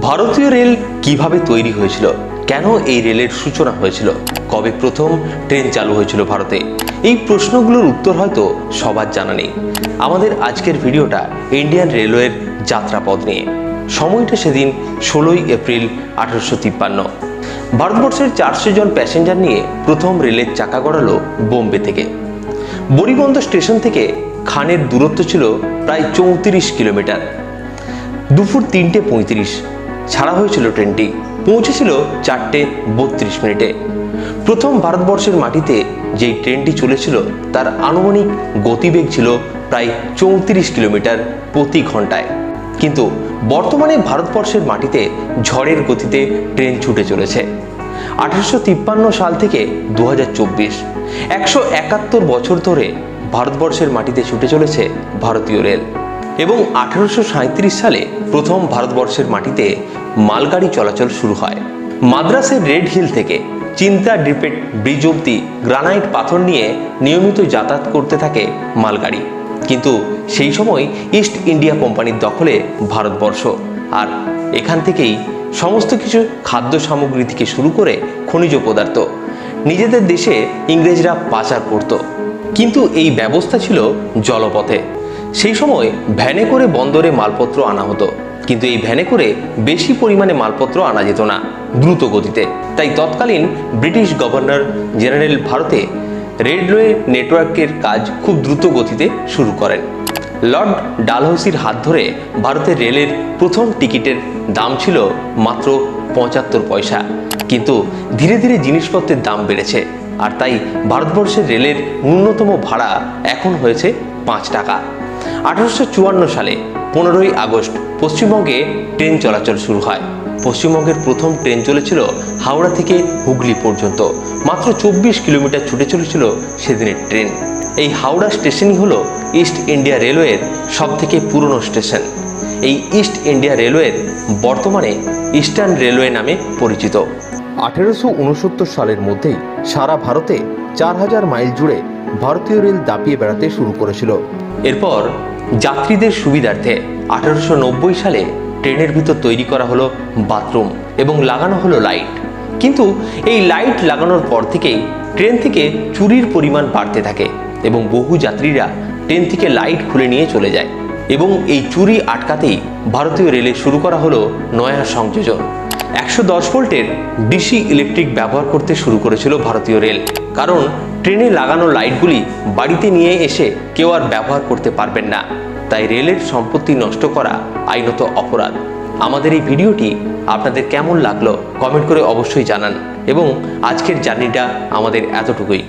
ভারতীয় রেল কীভাবে তৈরি হয়েছিল? কেন এই রেলের সূচনা হয়েছিল? কবে প্রথম ট্রেন চালু হয়েছিল ভারতে? এই প্রশ্নগুলোর উত্তর হয়তো সবার জানা নেই। আমাদের আজকের ভিডিওটা ইন্ডিয়ান রেলওয়ের যাত্রাপথ নিয়ে। সময়টা সেদিন ষোলোই এপ্রিল আঠারোশো তিপ্পান্ন। ভারতবর্ষের চারশো জন প্যাসেঞ্জার নিয়ে প্রথম রেলের চাকা গড়ালো বোম্বে থেকে। বরিবন্দর স্টেশন থেকে খানের দূরত্ব ছিল প্রায় চৌত্রিশ কিলোমিটার। দুপুর তিনটে পঁয়ত্রিশ। ছাড়া হয়েছিল ট্রেনটি। পৌঁছেছিল চারটে বত্রিশ মিনিটে। প্রথম ভারতবর্ষের মাটিতে যেই ট্রেনটি চলেছিল, তার আনুমানিক গতিবেগ ছিল প্রায় চৌত্রিশ কিলোমিটার প্রতি ঘন্টায়। কিন্তু বর্তমানে ভারতবর্ষের মাটিতে ঝড়ের গতিতে ট্রেন ছুটে চলেছে। আঠারোশো তিপ্পান্ন সাল থেকে দু হাজার চব্বিশ, একশো একাত্তর বছর ধরে ভারতবর্ষের মাটিতে ছুটে চলেছে ভারতীয় রেল। এবং আঠারোশো সাঁইত্রিশ সালে প্রথম ভারতবর্ষের মাটিতে মালগাড়ি চলাচল শুরু হয়। মাদ্রাসের রেড হিল থেকে চিন্তা ডিপেট ব্রিজ অব্দি গ্রানাইট পাথর নিয়ে নিয়মিত যাতায়াত করতে থাকে মালগাড়ি। কিন্তু সেই সময় ইস্ট ইন্ডিয়া কোম্পানির দখলে ভারতবর্ষ। আর এখান থেকেই সমস্ত কিছু খাদ্য সামগ্রী থেকে শুরু করে খনিজ পদার্থ নিজেদের দেশে ইংরেজরা পাচার করত। কিন্তু এই ব্যবস্থা ছিল জলপথে। সেই সময় ভ্যানে করে বন্দরে মালপত্র আনা হতো। কিন্তু এই ভ্যানে করে বেশি পরিমাণে মালপত্র আনা যেত না, দ্রুত গতিতে। তাই তৎকালীন ব্রিটিশ গভর্নর জেনারেল ভারতে রেলওয়ে নেটওয়ার্কের কাজ খুব দ্রুত গতিতে শুরু করেন। লর্ড ডালহৌসির হাত ধরে ভারতের রেলের প্রথম টিকিটের দাম ছিল মাত্র পঁচাত্তর পয়সা। কিন্তু ধীরে ধীরে জিনিসপত্রের দাম বেড়েছে, আর তাই ভারতবর্ষের রেলের ন্যূনতম ভাড়া এখন হয়েছে পাঁচ টাকা। আঠারোশো চুয়ান্ন সালে পনেরোই আগস্ট পশ্চিমবঙ্গে ট্রেন চলাচল শুরু হয়। পশ্চিমবঙ্গের প্রথম ট্রেন চলেছিল হাওড়া থেকে হুগলি পর্যন্ত। মাত্র চব্বিশ কিলোমিটার ছুটে চলেছিল সেদিনের ট্রেন। এই হাওড়া স্টেশনই হলো ইস্ট ইন্ডিয়া রেলওয়ের সবথেকে পুরনো স্টেশন। এই ইস্ট ইন্ডিয়া রেলওয়ের বর্তমানে ইস্টার্ন রেলওয়ে নামে পরিচিত। আঠেরোশো উনসত্তর সালের মধ্যেই সারা ভারতে চার হাজার মাইল জুড়ে ভারতীয় রেল দাপিয়ে বেড়াতে শুরু করেছিল। এরপর যাত্রীদের সুবিধার্থে আঠারোশো নব্বই সালে ট্রেনের ভিতর তৈরি করা হলো বাথরুম এবং লাগানো হলো লাইট। কিন্তু এই লাইট লাগানোর পর থেকেই ট্রেন থেকে চুরির পরিমাণ বাড়তে থাকে এবং বহু যাত্রীরা ট্রেন থেকে লাইট খুলে নিয়ে চলে যায়। এবং এই চুরি আটকাতেই ভারতীয় রেলে শুরু করা হলো নয়া সংযোজন। একশো দশ ভোল্টের ডিসি ইলেকট্রিক ব্যবহার করতে শুরু করেছিল ভারতীয় রেল। কারণ ট্রেনে লাগানো লাইটগুলি বাড়িতে নিয়ে এসে কেউ আর ব্যবহার করতে পারবেন না। তাই রেলের সম্পত্তি নষ্ট করা আইনত অপরাধ। আমাদের এই ভিডিওটি আপনাদের কেমন লাগল কমেন্ট করে অবশ্যই জানান। এবং আজকের জার্নিটা আমাদের এতটুকুই।